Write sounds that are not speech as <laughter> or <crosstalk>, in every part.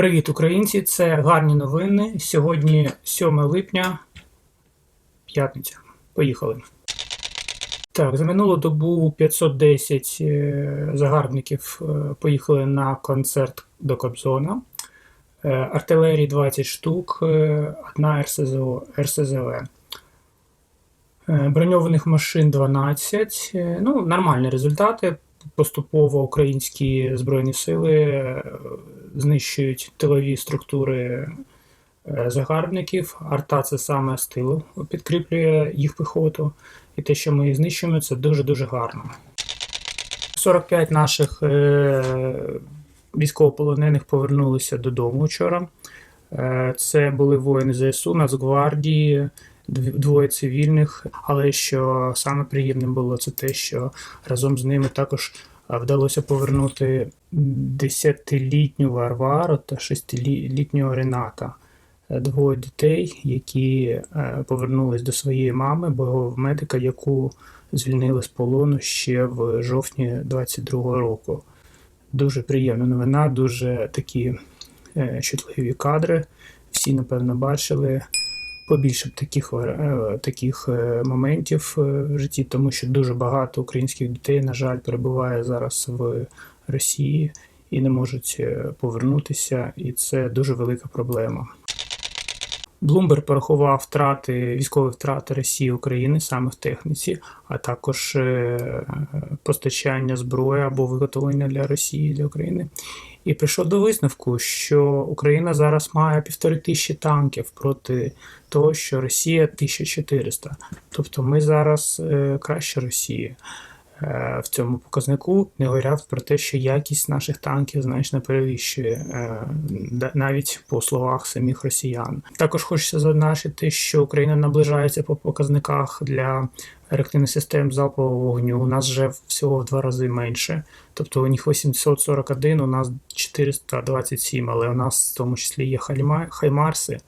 Привіт, українці! Це гарні новини. Сьогодні 7 липня, п'ятниця. Поїхали. Так, за минулу добу 510 е, загарбників е, поїхали на концерт до Кобзона. Е, Артилерії 20 штук, одна РСЗО, РСЗВ. Броньованих машин 12. Е, Ну, нормальні результати. Поступово українські збройні сили е, знищують тилові структури е, загарбників. Арта це саме з тилу підкріплює їх піхоту. І те, що ми їх знищуємо, це дуже-дуже гарно. 45 наших е, військовополонених повернулися додому вчора. Це були воїни ЗСУ, Нацгвардії, двоє цивільних. Але що саме приємним було, це те, що разом з ними також вдалося повернути 10-літню Варвару та 6-літнього Рената. Е, Двоє дітей, які е, повернулись до своєї мами, бойового медика, яку звільнили з полону ще в жовтні 22-го року. Дуже приємна новина, дуже такі е, чутливі кадри. Всі, напевно, бачили. Побільше б таких, е, таких е, моментів е, в житті, тому що дуже багато українських дітей, на жаль, перебуває зараз в Росії і не можуть повернутися, і це дуже велика проблема. Блумберг порахував втрати, військові втрати Росії України саме в техніці, а також е, постачання зброї або виготовлення для Росії для України. І прийшов до висновку, що Україна зараз має півтори тисячі танків проти того, що Росія 1400. Тобто ми зараз е, краще Росії в цьому показнику, не говоря про те, що якість наших танків значно перевищує е, навіть по словах самих росіян. Також хочеться зазначити, що Україна наближається по показниках для реактивних систем залпового вогню. У нас вже всього в два рази менше. Тобто у них 841, у нас 427, але у нас в тому числі є хаймарси,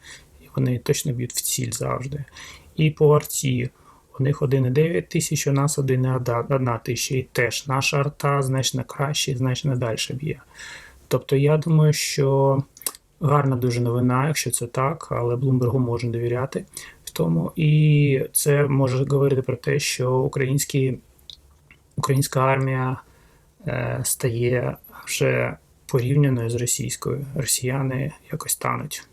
і вони точно б'ють в ціль завжди. І по арті у них 1,9 тисяч, у нас 1,1 тисяча. І теж наша арта значно краще значно далі б'є. Тобто я думаю, що гарна дуже новина, якщо це так, але Блумбергу можна довіряти в тому. І це може говорити про те, що українські, українська армія е, стає вже порівняною з російською. Росіяни якось тануть.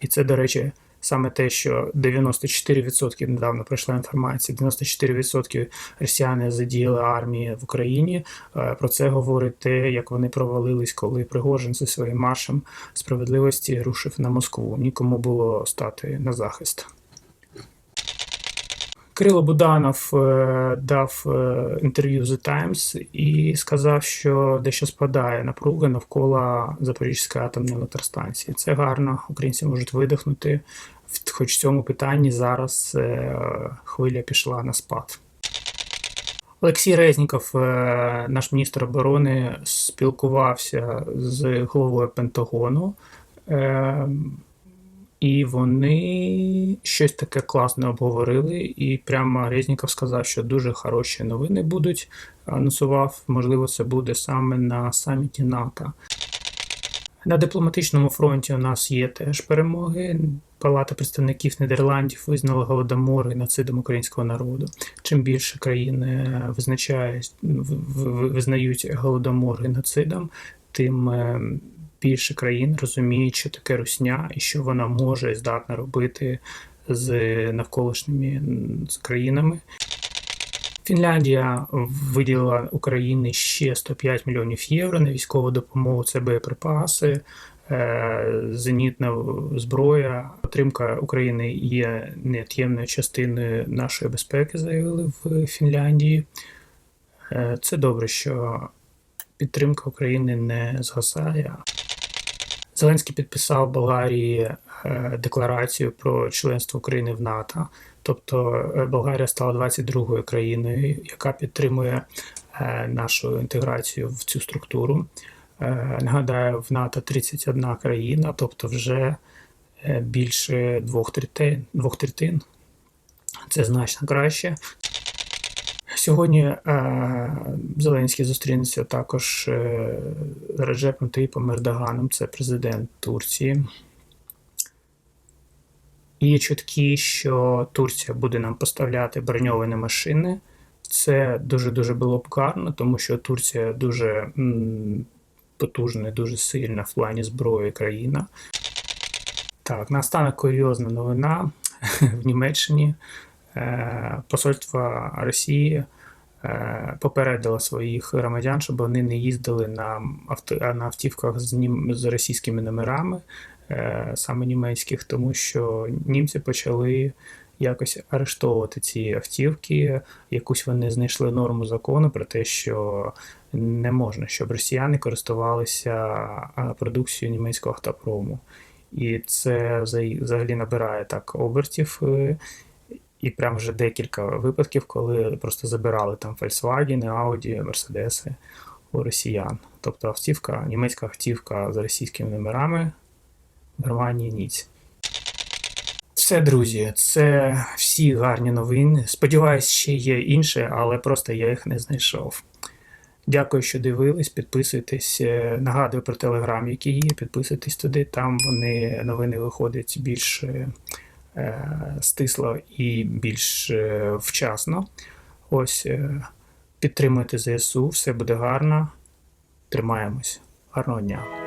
І це, до речі, саме те, що 94% недавно пройшла інформація, 94% росіяни задіяли армії в Україні. Е, Про це говорить те, як вони провалились, коли Пригожин зі своїм маршем справедливості рушив на Москву. Нікому було стати на захист. Кирило Буданов е, дав е, інтерв'ю The Times і сказав, що дещо спадає напруга навколо Запорізької атомної електростанції. Це гарно. Українці можуть видихнути. Хоч в цьому питанні зараз е, хвиля пішла на спад. Олексій Резніков, наш міністр оборони, спілкувався з головою Пентагону. І вони щось таке класне обговорили, і прямо Резніков сказав, що дуже хороші новини будуть. Анонсував, можливо, це буде саме на саміті НАТО. На дипломатичному фронті у нас є теж перемоги. Палата представників Нідерландів визнала голодомор геноцидом українського народу. Чим більше країни визначають, визнають голодомор геноцидом, тим е, більше країн розуміють, що таке русня і що вона може і здатна робити з навколишніми з країнами. Фінляндія виділила Україні ще 105 мільйонів євро на військову допомогу. Це боєприпаси, е, зенітна зброя. Підтримка України є невід'ємною частиною нашої безпеки, заявили в Фінляндії. Е, Це добре, що підтримка України не згасає. Зеленський підписав Болгарії е, декларацію про членство України в НАТО. Тобто е, Болгарія стала 22-ю країною, яка підтримує е, нашу інтеграцію в цю структуру. Нагадаю, в НАТО 31 країна, тобто вже більше двох третин. Двох третин. Це значно краще. Сьогодні е, Зеленський зустрінеться також е, з Реджепом Таїпом Ердоганом, це президент Турції. Є чутки, що Турція буде нам поставляти броньовані машини. Це дуже-дуже було б гарно, тому що Турція дуже м, потужна, дуже сильна в плані зброї країна. Так, наостанок курйозна новина <laughs> в Німеччині. Е, Посольство Росії е, попередило своїх громадян, щоб вони не їздили на, на автівках з, нім, з російськими номерами, е, саме німецьких, тому що німці почали якось арештовувати ці автівки. Якусь вони знайшли норму закону про те, що не можна, щоб росіяни користувалися продукцією німецького автопрому. І це взагалі набирає так обертів. І прям вже декілька випадків, коли просто забирали там Volkswagen, Audi, Мерседеси у росіян. Тобто автівка, німецька автівка з російськими номерами в Германії ніць. Все, друзі, це всі гарні новини. Сподіваюсь, ще є інше, але просто я їх не знайшов. Дякую, що дивились. Підписуйтесь. Нагадую про телеграм, який є. Підписуйтесь туди. Там вони новини виходять більш е, е, стисло і більш е, вчасно. Ось е, підтримуйте ЗСУ, все буде гарно. Тримаємось. Гарного дня.